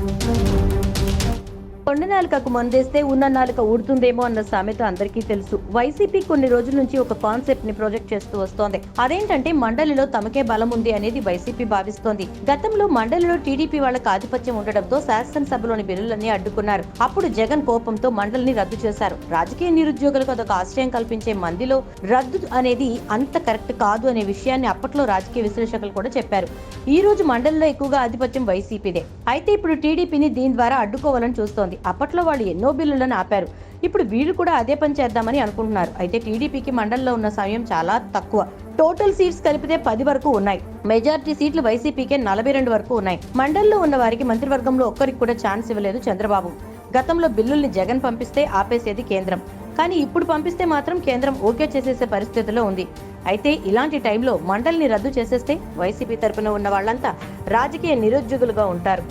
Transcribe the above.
Thank you. కొండ నాలుకకు మందేస్తే ఉన్న నాలుక ఊడుతుందేమో అన్న సామెత అందరికీ తెలుసు. వైసీపీ కొన్ని రోజుల నుంచి ఒక కాన్సెప్ట్ని ప్రొజెక్ట్ చేస్తూ వస్తోంది. అదేంటంటే మండలిలో తమకే బలం ఉంది అనేది వైసీపీ భావిస్తోంది. గతంలో మండలిలో టీడీపీ వాళ్ళకు ఆధిపత్యం ఉండడంతో శాసనసభలోని బిల్లులన్నీ అడ్డుకున్నారు. అప్పుడు జగన్ కోపంతో మండలిని రద్దు చేశారు. రాజకీయ నిరుద్యోగులకు అదొక ఆశ్రయం కల్పించే మందిలో రద్దు అనేది అంత కరెక్ట్ కాదు అనే విషయాన్ని అప్పట్లో రాజకీయ విశ్లేషకులు కూడా చెప్పారు. ఈ రోజు మండలిలో ఎక్కువగా ఆధిపత్యం వైసీపీదే. అయితే ఇప్పుడు టీడీపీని దీని ద్వారా అడ్డుకోవాలని చూస్తోంది. అప్పట్లో వాళ్ళు ఎన్నో బిల్లులను ఆపారు. ఇప్పుడు వీళ్ళు కూడా అదే పని చేద్దామని అనుకుంటున్నారు. అయితే టీడీపీకి మండలిలో ఉన్న సమయం చాలా తక్కువ. టోటల్ సీట్స్ కలిపితే పది వరకు ఉన్నాయి. మెజారిటీ సీట్లు వైసీపీకే నలభై రెండు వరకు ఉన్నాయి. మండలిలో ఉన్న వారికి మంత్రివర్గంలో ఒక్కరికి కూడా ఛాన్స్ ఇవ్వలేదు చంద్రబాబు. గతంలో బిల్లుల్ని జగన్ పంపిస్తే ఆపేసేది కేంద్రం. కానీ ఇప్పుడు పంపిస్తే మాత్రం కేంద్రం ఓకే చేసేసే పరిస్థితిలో ఉంది. అయితే ఇలాంటి టైంలో మండలిని రద్దు చేసేస్తే వైసీపీ తరపున ఉన్న వాళ్ళంతా రాజకీయ నిరుద్యోగులుగా ఉంటారు.